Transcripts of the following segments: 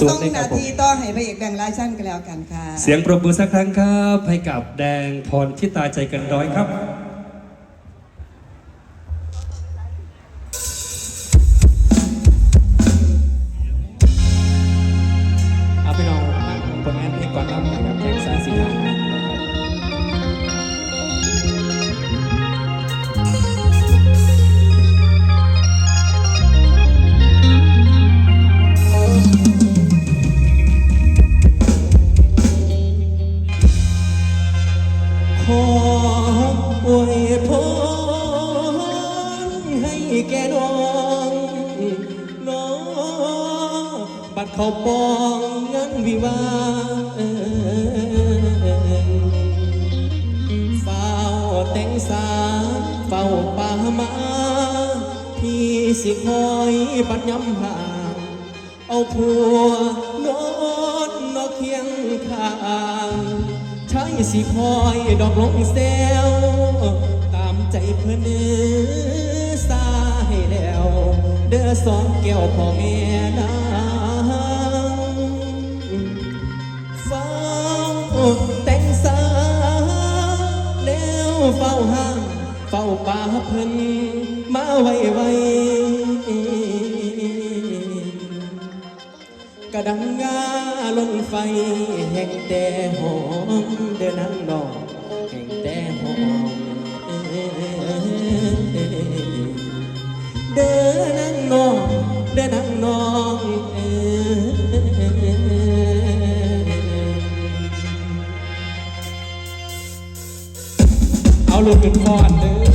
ส่วนส่งเลยครันาบผม ทีต่อให้พระเอกแบ่งค์รายชั้นกันแล้วกันค่ะ เสียงปรบมือสักครั้งครับ ให้กับแดงพรที่ตาใจกันร้อยครับ แกน้องน้องบัดเขาปองงานวิวาเฝ้าแต่งสาเฝ้าป่ามาพี่สิคอยปัดย้ำห่างเอาผัวนอนนอเคียงข้างใช้สิคอยดอกลงแซวตามใจเพื่อนเนื้อ เด้อสองแก้วพ่อแม่นางเฝ้าแต่งสาแล้วเฝ้าห้างเฝ้าป่าเพิ่นมาไว้ไว้กระดังงาลนไฟแห่งแต่หอมเดินนั่งนอง ลูกเป็นพอดเด้อ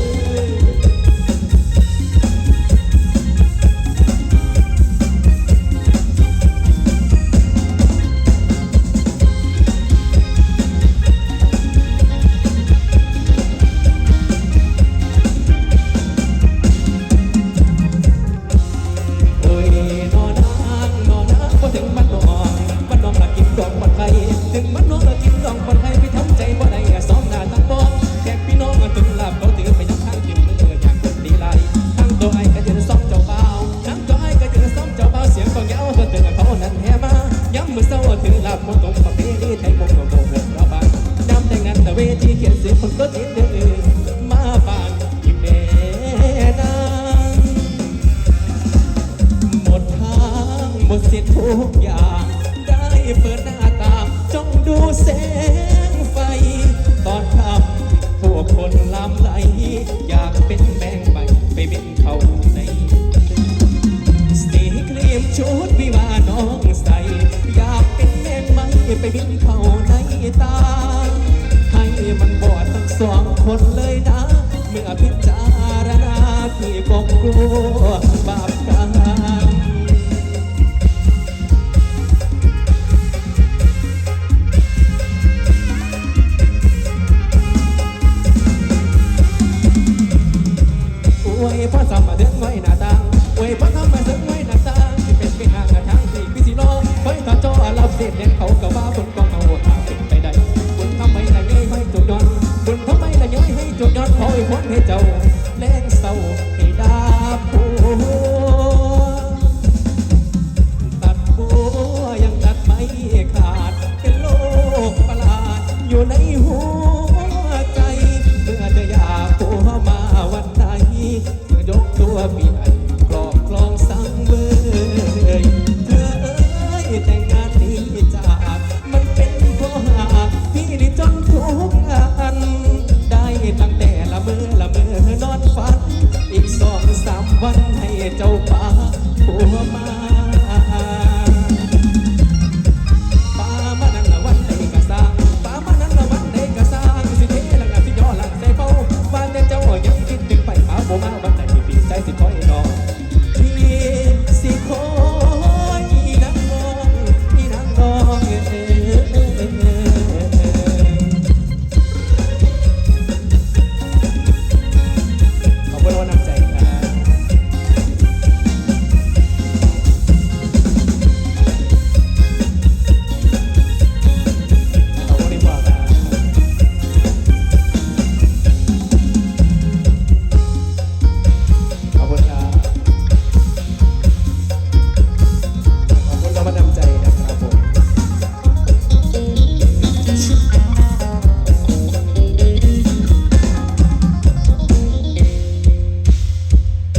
เวทีเขียนเสียงคนก็ติดเดือมาบานอีแม่นางหมดทางหมดสิทธิ์ทุกอย่างได้เปิดหน้าตาจ้องดูแสงไฟ ตอนค่ำพวกคนลำไหล อยากเป็นแมงใบไปเป็นเขาในสีครีมชุดวิวาน้องใส อยากเป็นแมงไม้ไปบินเข้า สองคนเลยนะ เมื่อพิจารณาพี่ก็กลัวบาปกรรมอวยพระสัมมาเดินไว้หน้าตา